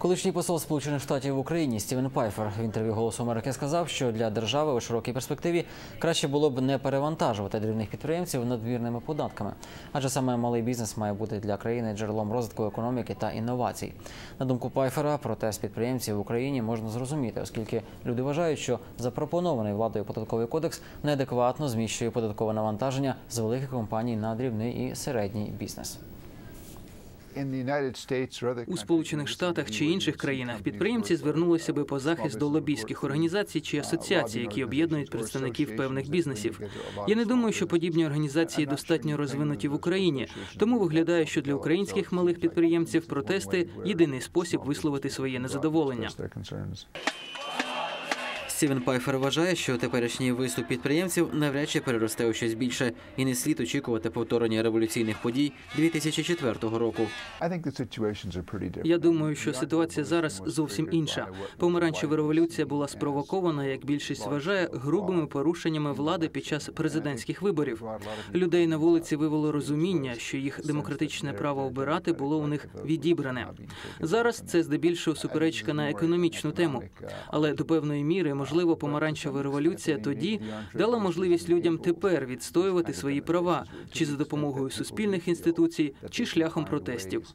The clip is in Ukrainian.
Колишній посол Сполучених Штатів в Україні Стівен Пайфер в інтерв'ю Голосу Америки сказав, що для держави у широкій перспективі краще було б не перевантажувати дрібних підприємців надмірними податками, адже саме малий бізнес має бути для країни джерелом розвитку економіки та інновацій. На думку Пайфера, протест підприємців в Україні можна зрозуміти, оскільки люди вважають, що запропонований владою податковий кодекс неадекватно зміщує податкове навантаження з великих компаній на дрібний і середній бізнес. У Сполучених Штатах чи інших країнах підприємці звернулися би по захист до лобійських організацій чи асоціацій, які об'єднують представників певних бізнесів. Я не думаю, що подібні організації достатньо розвинуті в Україні. Тому виглядає, що для українських малих підприємців протести єдиний спосіб висловити своє незадоволення. Стівен Пайфер вважає, що теперішній виступ підприємців навряд чи переросте у щось більше, і не слід очікувати повторення революційних подій 2004 року. Я думаю, що ситуація зараз зовсім інша. Помаранчева революція була спровокована, як більшість вважає, грубими порушеннями влади під час президентських виборів. Людей на вулиці вивело розуміння, що їх демократичне право обирати було у них відібране. Зараз це здебільшого суперечка на економічну тему, але до певної міри можливо помаранчева революція тоді дала можливість людям тепер відстоювати свої права чи за допомогою суспільних інституцій, чи шляхом протестів.